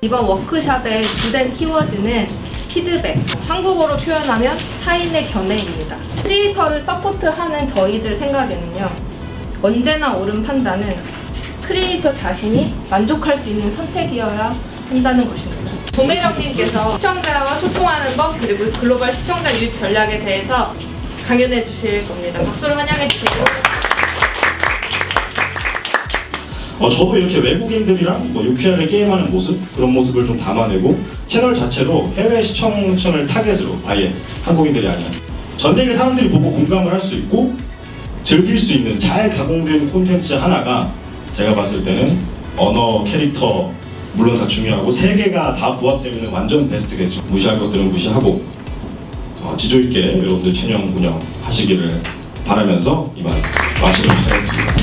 이번 워크샵의 주된 키워드는 피드백, 한국어로 표현하면 타인의 견해입니다. 크리에이터를 서포트하는 저희들 생각에는요, 언제나 옳은 판단은 크리에이터 자신이 만족할 수 있는 선택이어야 한다는 것입니다. 조매령님께서 시청자와 소통하는 법 그리고 글로벌 시청자 유입 전략에 대해서 강연해 주실 겁니다. 박수로 환영해 주시고 어, 저도 이렇게 외국인들이랑 뭐 유쾌하게 게임하는 모습 그런 모습을 좀 담아내고 채널 자체로 해외 시청층을 타겟으로 아예 한국인들이 아니야 전 세계 사람들이 보고 공감을 할 수 있고 즐길 수 있는 잘 가공된 콘텐츠 하나가 제가 봤을 때는 언어 캐릭터 물론 다 중요하고 세 개가 다 부합되면 완전 베스트겠죠 무시할 것들은 무시하고 어, 지조 있게 여러분들 채널 운영 하시기를 바라면서 이만 마치도록 하겠습니다.